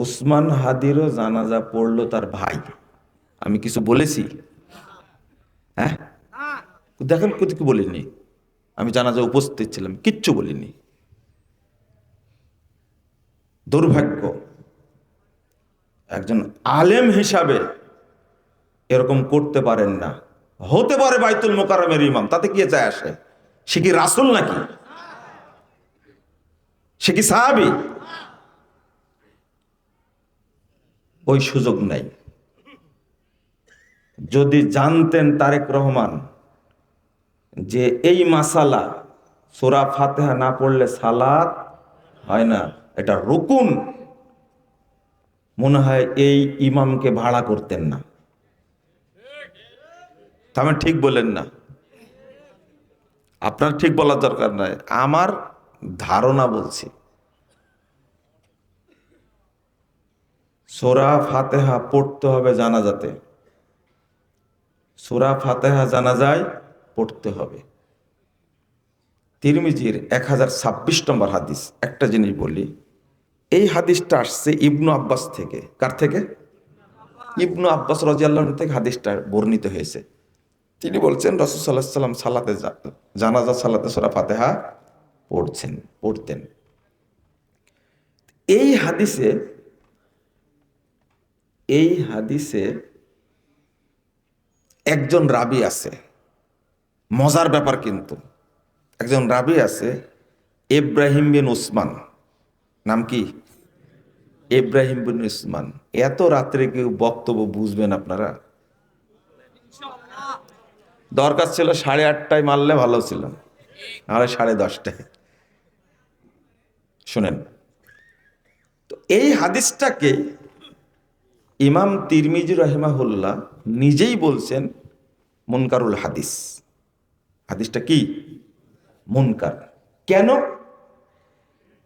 ওসমান হাদিরও জানাজা পড়ল তার ভাই। আমি কিছু বলেছি? হ্যাঁ? দেখেন কিছু বলিনি। আমি জানাজা উপস্থিত ছিলাম, কিচ্ছু বলিনি। দুর্ভাগ্য, একজন আলেম হিসাবে এরকম করতে পারেন না। হতে পারে বাইতুল মোকারমের ইমাম, তাতে কি যায় আসে? সে কি রাসুল নাকি? সে কি সাহাবি? ওই সুযোগ নাই। যদি জানতেন তারেক রহমান যে এই মাসালা সোরা ফাতেহা না পড়লে সালাত হয় না, এটা রুকুন। মনে হয় এই ইমামকে ভাড়া করতেন না। তা ঠিক বলেন না। আপনার ঠিক বলার দরকার নাই। আমার ধারণা বলছি। সোরা ফাতেহা পড়তে হবে জানাজাতে। সোরা ফাতেহা জানা যায় পড়তে হবে। তিরমিজির এক হাজার ছাব্বিশ নম্বর হাদিস, একটা জিনিস বলি, এই হাদিসটা আসছে ইবনু আব্বাস থেকে। কার থেকে? ইবনু আব্বাস রাজিয়াল্লাহ থেকে হাদিসটা বর্ণিত হয়েছে। তিনি বলছেন, রসুল সাল্লাহ সাল্লাম সালাতে জানাজা সালাতে সোরা ফাতেহা পড়ছেন, পড়তেন। এই হাদিসে এই হাদিসে একজন রাবি আছে। মজার ব্যাপার কিন্তু। একজন রাবি আছে, ইব্রাহিম বিন উসমান। নাম কি? ইব্রাহিম বিন উসমান। এত রাত্রে কেউ বক্তব্য বুঝবেন আপনারা? দরকার ছিল সাড়ে আটটায় মারলে ভালো ছিল, নাহলে সাড়ে দশটায়। শুনেন, তো এই হাদিসটাকে ইমাম তিরমিজি রহিমাহুল্লাহ নিজেই বলছেন, মুনকারুল হাদিস। হাদিসটা কি? মুনকার। কেন?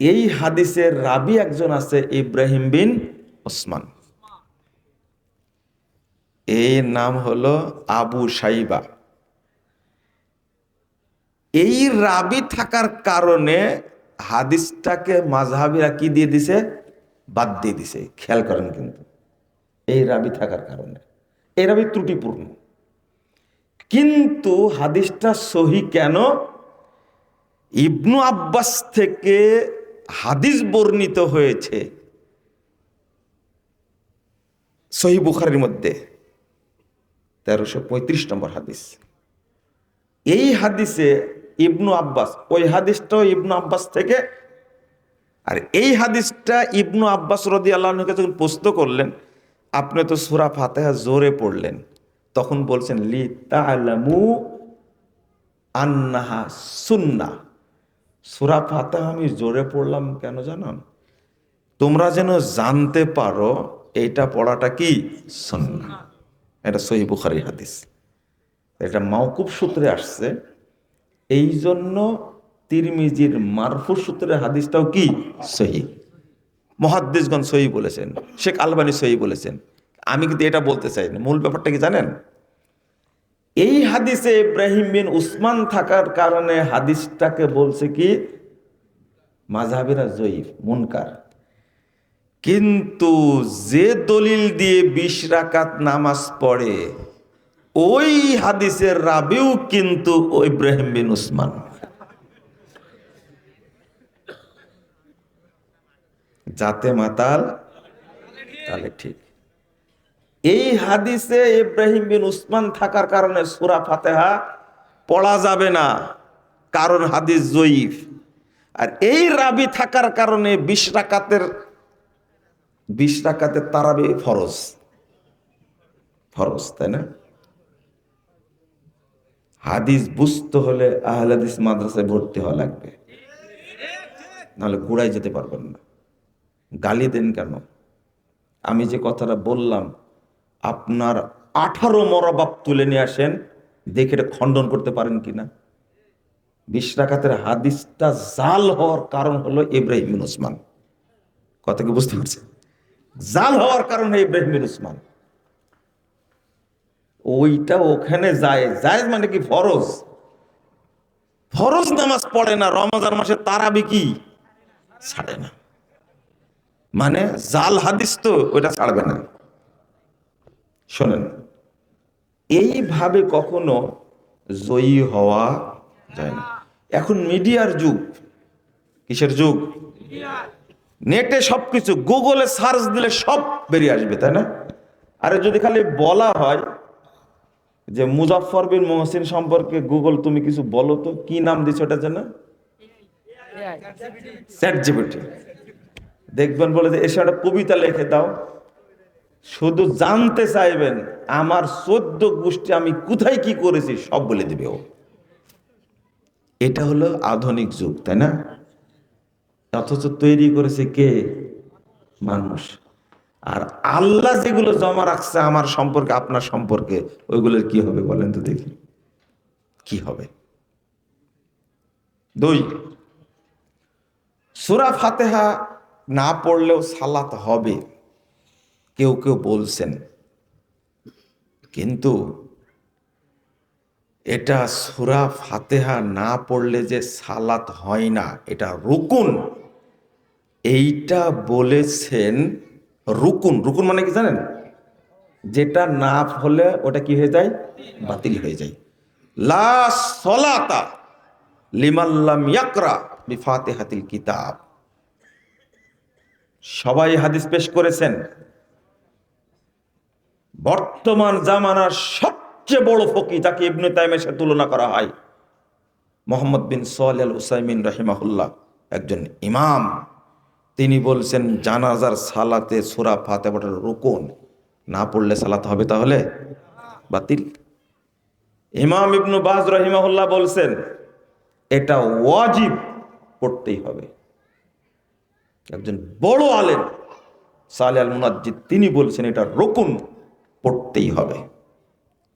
এই হাদিসের রাবি একজন আছে, ইব্রাহিম বিন ওসমান। এই নাম হলো আবু সাইবা এই রাবি থাকার কারণে হাদিসটাকে মাঝহাবিরা কি দিয়ে দিছে? বাদ দিয়ে দিছে। খেয়াল করেন কিন্তু। এই রাবি থাকার কারণে। এই রাবি ত্রুটিপূর্ণ। কিন্তু হাদিসটা সহি কেন? ইবনু আব্বাস থেকে হাদিস বর্ণিত হয়েছে সহি বুখারের মধ্যে, তেরোশো পঁয়ত্রিশ নম্বর হাদিস। এই হাদিসে ইবনু আব্বাস, ওই হাদিসটাও ইবনু আব্বাস থেকে। আর এই হাদিসটা ইবনু আব্বাস রদি আল্লাহকে যখন প্রস্তুত করলেন আপনি তো সুরা ফাতেহা জোরে পড়লেন। তখন বলছেন লি তালামু আন্নাহা সুন্না সুরা ফাতেহা আমি জোরে পড়লাম কেন জানান? তোমরা যেন জানতে পারো এইটা পড়াটা কি? সুন্না এটা সহি বুখারি হাদিস। এটা মাওকুব সূত্রে আসছে। এই জন্য তিরমিজির মারফু সূত্রে হাদিসটাও কি? সহি মহাদ্দেশগণ সহি বলেছেন, শেখ আলবানি সহি বলেছেন। আমি কিন্তু এটা বলতে চাই না। মূল ব্যাপারটা কি জানেন? এই হাদিসে ইব্রাহিম বিন উসমান থাকার কারণে হাদিসটাকে বলছে কি? মাঝহাবিরা জয়ীফ, মুনকার। কিন্তু যে দলিল দিয়ে বিশ রাকাত নামাজ পড়ে, ওই হাদিসের রাবিও কিন্তু ইব্রাহিম বিন উসমান। যাতে মাতাল, তাহলে ঠিক। এই হাদিসে ইব্রাহিম বিন উসমান থাকার কারণে সুরা ফাতেহা পড়া যাবে না, কারণ হাদিস জয়ীফ। আর এই রাবি থাকার কারণে বিশ রাকাতের বিশ রাকাতের তারাবি ফরজ। ফরজ, তাই না? হাদিস বুঝতে হলে আহলে হাদিস মাদ্রাসায় ভর্তি হওয়া লাগবে। নাহলে গুড়াই যেতে পারবেন না। গালি দেন কেন? আমি যে কথাটা বললাম, আপনার আঠারো মরবাব তুলে নিয়ে আসেন, দেখে খণ্ডন করতে পারেন কিনা? বিশ রাকাতের হাদিসটা জাল হওয়ার কারণ হলো ইব্রাহিম উসমান। কথা কি বুঝতে পারছেন? জাল হওয়ার কারণে ইব্রাহিম উসমান। ওইটা ওখানে যায়। যায় মানে কি ফরজ? ফরজ নামাজ পড়ে না, রমজান মাসে তারাবি কি? ছাড়ে না। মানে জাল হাদিস তো ওটা ছাড়বে না। শোনেন এইভাবে কখনো জয়ী হওয়া যায় না। এখন মিডিয়ার যুগ কিসের যুগ? নেটে সবকিছু গুগলে সার্চ দিলে সব বেরিয়ে আসবে তাই না? আরে যদি খালি বলা হয় যে মুজাফর বিন মোহসিন সম্পর্কে গুগল তুমি কিছু বলো তো কি নাম দিছো ওটা যেন চ্যাট জিপিটি। দেখবেন বলে যে, এসে একটা কবিতা লিখে দাও। শুধু জানতে চাইবেন, আমার চোদ্দ গোষ্ঠী আমি কোথায় কি করেছি, সব বলে দিবে ও। এটা হলো আধুনিক যুগ, তাই না? অথচ তৈরি করেছে কে? মানুষ। আর আল্লাহ যেগুলো জমা রাখছে আমার সম্পর্কে, আপনার সম্পর্কে, ওইগুলোর কি হবে বলেন তো দেখি। কি হবে? দুই, সুরা ফাতেহা না পড়লেও সালাত হবে। কেউ কেউ বলছেন, কিন্তু এটা সুরা ফাতেহা না পড়লে যে সালাত হয় না, এটা রুকুন। এইটা বলেছেন রুকুন। রুকুন মানে কি জানেন? যেটা না হলে ওটা কি হয়ে যায়? বাতিল হয়ে যায়। লা সলাতা লিমাল্লাম ইয়াকরা বিফাতিহাতিল কিতাব। সবাই হাদিস পেশ করেছেন। বর্তমান জামানার সবচেয়ে বড় ফকি যাকে ইবনে তাইমের সাথে তুলনা করা হয়। মোহাম্মদ বিন সোয়াল উসাইমিন রহিমাহুল্লাহ, একজন ইমাম। তিনি বলছেন, জানাজার সালাতে সুরা ফাতে পড়ার রুকুন। না পড়লে সালাত হবে তাহলে? বাতিল। ইমাম ইবনু বাজ রহিমাহুল্লাহ বলছেন, এটা ওয়াজিব পড়তেই হবে। একজন বড় আলেম, সালে আল মুনাজ্জিদ তিনি বলছেন, এটা রকুন পড়তেই হবে।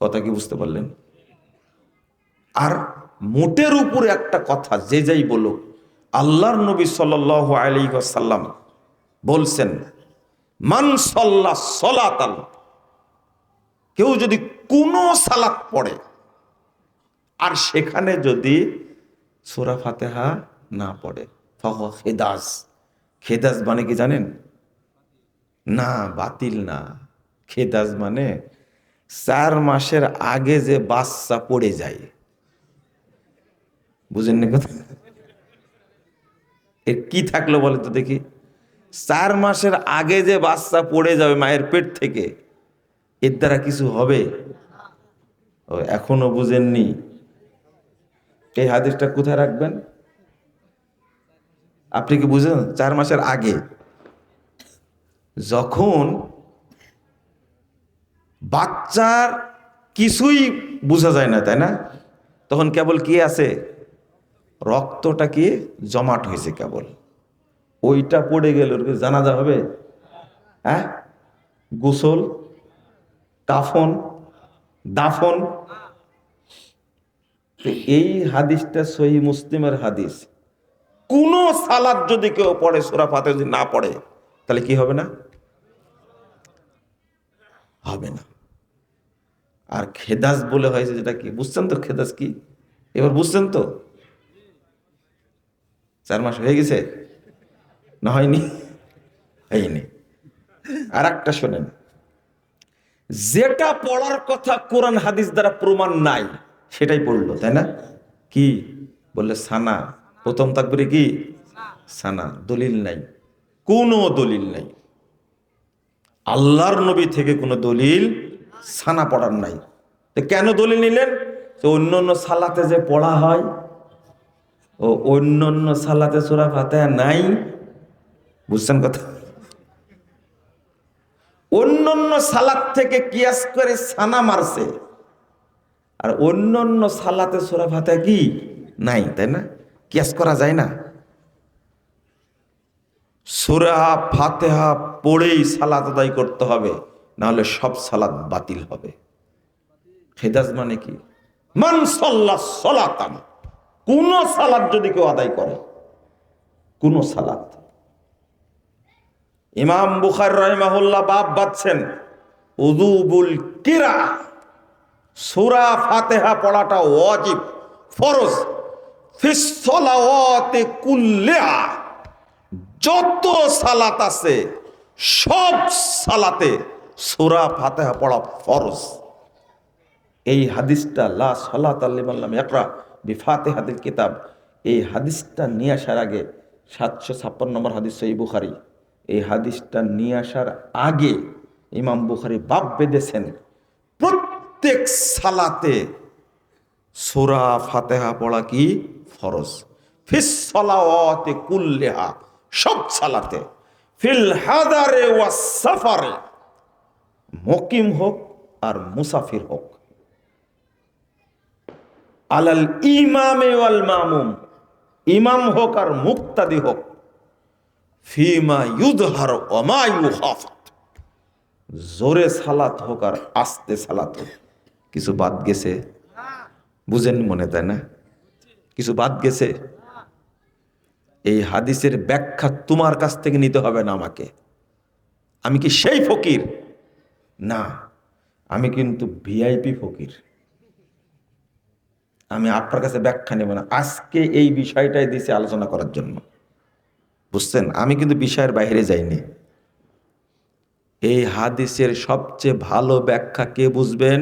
কথা কি বুঝতে পারলেন? আর মোটের উপরে একটা কথা, যে যাই বলুক, আল্লাহর নবী সাল আলী সাল্লাম বলছেন, মান সল্লা সলাতাল কেউ যদি কোনো সালাত পড়ে, আর সেখানে যদি সোরা ফাতেহা না পড়ে, ফহ খেদাস। খেদাস মানে কি জানেন? না, বাতিল না। খেদাস মানে চার মাসের আগে যে বাচ্চা পড়ে যায়। বুঝেননি কথা? এর কি থাকল বলে তো দেখি। চার মাসের আগে যে বাচ্চা পড়ে যাবে মায়ের পেট থেকে, এর দ্বারা কিছু হবে? এখনও বুঝেননি। এই হাদিসটা কোথায় রাখবেন? আপনি কি বুঝেন? চার মাসের আগে যখন বাচ্চার কিছুই বোঝা যায় না, তাই না? তখন কেবল কি আছে? রক্তটা কি জমাট হয়েছে কেবল। ওইটা পড়ে গেল ওর জানাজা হবে? হ্যাঁ? গোসল, কাফন, দাফন। এই হাদিসটা সহি মুসলিমের হাদিস। কোন সালাদ যদি কেউ পড়ে, সোরা ফাতে যদি না পড়ে, তাহলে কি হবে না? হবে না। আর খেদাস বলে হয়েছে যেটা কি? বুঝছেন তো খেদাস কি? এবার বুঝছেন তো? চার মাস হয়ে গেছে? না হয়নি? হয়নি। আর একটা শোনেন। যেটা পড়ার কথা কোরআন হাদিস দ্বারা প্রমাণ নাই, সেটাই পড়ল, তাই না? কি? বললে সানা। প্রথম তাকবিরে কি? সানা, দলিল নাই। কোনো দলিল নাই। আল্লাহর নবী থেকে কোনো দলিল সানা পড়ার নাই। তো কেন দলিল নিলেন? তো অন্য অন্য সালাতে যে পড়া হয়, ও অন্য অন্য সালাতে সোরা ফাতেহা নাই। বুঝছেন কথা? অন্য অন্য সালাত থেকে কিয়াস করে সানা মারছে। আর অন্য অন্য সালাতে সোরা ফাতে কি? নাই, তাই না? কিয়াস করা যায় না। সুরা ফাতেহা পড়েই সালাত আদায় করতে হবে, নাহলে সব সালাত বাতিল হবে। হেদাজ মানে কি? মান সল্লা সলাতান, কোন সালাত যদি কেউ আদায় করে, কোন সালাত। ইমাম বুখার রহিমাহুল্লাহ বাপ বাচ্ছেন উদুবুল কিরা। সুরা ফাতেহা পড়াটা ওয়াজিব, ফরজ। যত সালাত আছে, সব সালাতে সুরা ফাতেহা পড়া ফরজ। এই হাদিসটা, লা একরা বিফাতে হাদিল কিতাব। এই হাদিসটা নিয়ে আসার আগে সাতশো ছাপ্পান্ন নম্বর হাদিস এই বুখারি। এই হাদিসটা নিয়ে আসার আগে ইমাম বুখারি বাপ বেঁধেছেন। প্রত্যেক সালাতে সুরা ফাতেহা পড়া কি ফরজ? ফিস কুল্লেহা, সব সালাতে। ফিল হাদারে সাফারে, মকিম হোক আর মুসাফির হোক। আলাল ইমামে ওয়াল মামুম, ইমাম হোক আর মুক্তাদি হোক। ফিমা ইউদহার ওমা ইউহাফাত জোরে সালাত হোক আর আস্তে সালাত হোক। কিছু বাদ গেছে বুঝেন মনে তাই না? কিছু বাদ গেছে? এই হাদিসের ব্যাখ্যা তোমার কাছ থেকে নিতে হবে না আমাকে। আমি কি সেই ফকির? না, আমি কিন্তু ভিআইপি ফকির। আমি আপনার কাছে ব্যাখ্যা নেব না। আজকে এই বিষয়টাই দিয়েছি আলোচনা করার জন্য। বুঝছেন? আমি কিন্তু বিষয়ের বাইরে যাইনি। এই হাদিসের সবচেয়ে ভালো ব্যাখ্যা কে বুঝবেন?